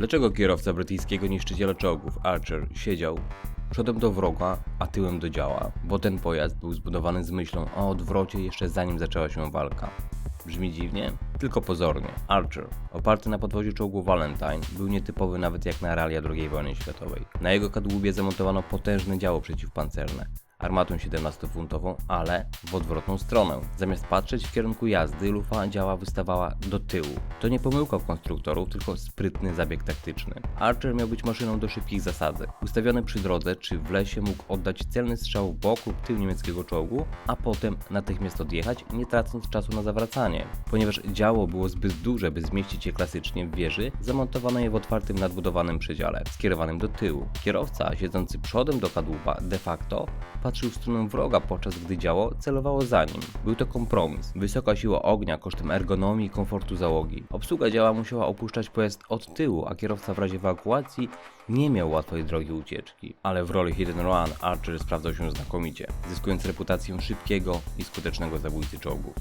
Dlaczego kierowca brytyjskiego niszczyciela czołgów Archer siedział przodem do wroga, a tyłem do działa? Bo ten pojazd był zbudowany z myślą o odwrocie jeszcze zanim zaczęła się walka. Brzmi dziwnie? Tylko pozornie. Archer, oparty na podwoziu czołgu Valentine, był nietypowy nawet jak na realia II wojny światowej. Na jego kadłubie zamontowano potężne działo przeciwpancerne, armatą 17-funtową, ale w odwrotną stronę. Zamiast patrzeć w kierunku jazdy, lufa działa wystawała do tyłu. To nie pomyłka konstruktorów, tylko sprytny zabieg taktyczny. Archer miał być maszyną do szybkich zasadzek. Ustawiony przy drodze czy w lesie mógł oddać celny strzał w bok lub tył niemieckiego czołgu, a potem natychmiast odjechać, nie tracąc czasu na zawracanie. Ponieważ działo było zbyt duże, by zmieścić je klasycznie w wieży, zamontowano je w otwartym nadbudowanym przedziale, skierowanym do tyłu. Kierowca, siedzący przodem do kadłuba, de facto patrzył w stronę wroga, podczas gdy działo celowało za nim. Był to kompromis. Wysoka siła ognia kosztem ergonomii i komfortu załogi. Obsługa działa musiała opuszczać pojazd od tyłu, a kierowca w razie ewakuacji nie miał łatwej drogi ucieczki. Ale w roli and Run Archer sprawdzał się znakomicie, zyskując reputację szybkiego i skutecznego zabójcy czołgów.